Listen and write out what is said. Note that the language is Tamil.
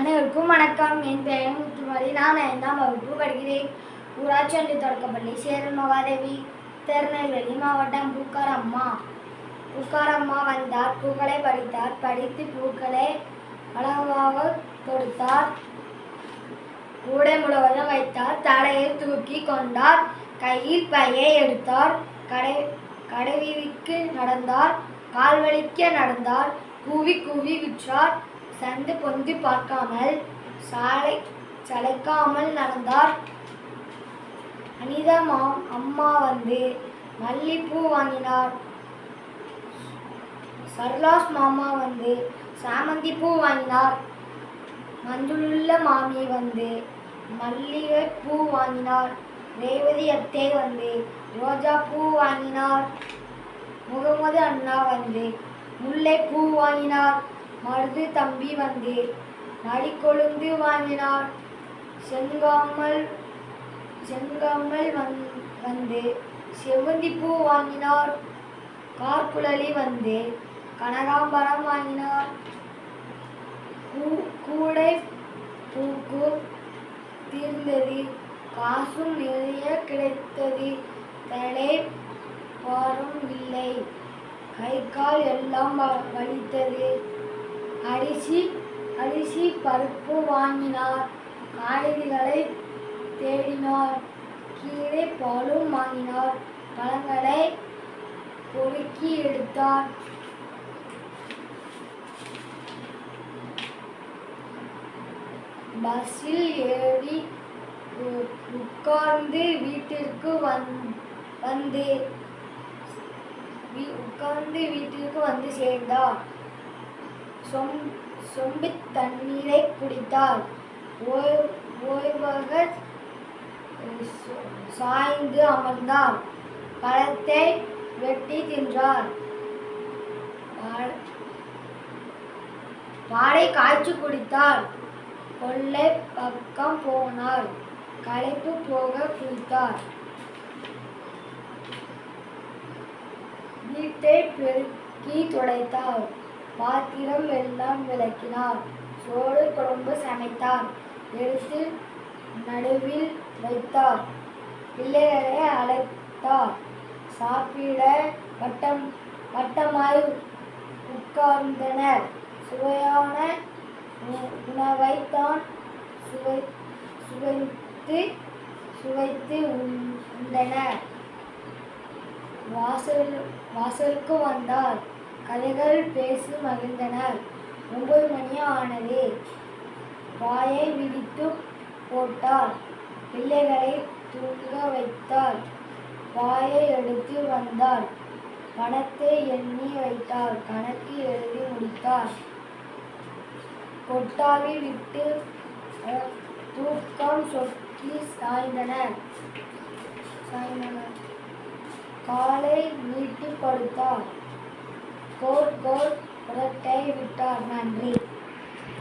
அனைவருக்கும் வணக்கம். என் பெயர் முத்துமாரி. நான் ஐந்தாம் வகுப்பு படிக்கிறேன். ஊராட்சி ஒன்று தொடக்கப்பள்ளி சேரன் மகாதேவி திருநெல்வேலி மாவட்டம் பூக்காரம்மா. பூக்காரம்மா வந்தார் பூக்களை படித்தார் படித்து பூக்களை அழகாக கொடுத்தார் கூடை முழுவதும் வைத்தார் தலையை தூக்கி கொண்டார் கையில் பையை எடுத்தார் கடை கடைவீதிக்கு நடந்தார் கால்வழிக்க நடந்தார் கூவி கூவி விற்றார். சந்து பொந்து பார்க்காமல் சாலை சளைக்காமல் நடந்தார். அனிதா மா அம்மா வந்து மல்லிப்பூ வாங்கினார். சர்லாஸ் மாமா வந்து சாமந்தி பூ வாங்கினார். மஞ்சளுள்ள மாமி வந்து மல்லிகை பூ வாங்கினார். ரேவதி அத்தை வந்து ரோஜா பூ வாங்கினார். முகமது அண்ணா வந்து முல்லை பூ வாங்கினார். மருது தம்பி வந்து மடிக்கொழுந்து வாங்கினார் செங்காமல் செங்காமல் வந் வந்து செவ்வந்தி பூ வாங்கினார். கார்குழலி வந்து. கனகாம்பரம் வாங்கினார். கூ- கூடை பூக்கு தீர்ந்தது. காசும் நிறைய கிடைத்தது. தலை பாரும் இல்லை. கை கால் எல்லாம் வ- வலித்தது. அரிசி அரிசி பருப்பு வாங்கினார். காய்கறிகளை தேடினார். கீரை பாலும் வாங்கினார். பழங்களை பொறுக்கி எடுத்தார். பஸ்ஸில் ஏறி உ- உட்கார்ந்து வீட்டிற்கு வந் வந்து வீ- உட்கார்ந்து வீட்டிற்கு வந்து சேர்ந்தார். சொம் சொம்பு தண்ணீரை குடித்தார் ஓய்- ஓய்வாக சாய்ந்து அமர்ந்தார். பழத்தை வெட்டி தின்றார். பா- பாலை காய்ச்சி குடித்தார். கொள்ளை பக்கம் போனார். களைப்பு போக குளித்தார். வீட்டை பெருக்கி துடைத்தார். பாத்திரம் எல்லாம் விளக்கினார். சோறு குழம்பு சமைத்தார். எடுத்து நடுவில் வைத்தார். பிள்ளைகளை அழைத்தார். சாப்பிட வட்டம் வட்டமாய் உட்கார்ந்தனர். சுவையான உணவைத்தான் சுவை சுவைத்து சுவைத்து உண்- உண்டனர். வாசல் வாசலுக்கு வந்தார். கதைகள் பேசி மகிழ்ந்தனர். ஒன்பது மணி ஆனது வாயை விரித்து போட்டார். பிள்ளைகளை தூங்க வைத்தார். வாயை எடுத்து வந்தார். பணத்தை எண்ணி வைத்தார். கணக்கு எழுதி முடித்தார். கொட்டாவி விட்டு தூக்கம் சொக்கி சாய்ந்தனர். சாய்ந்தனர். காலை நீட்டி படுத்தார் கோட் கோட் புறத்தை விட்டார் நன்றி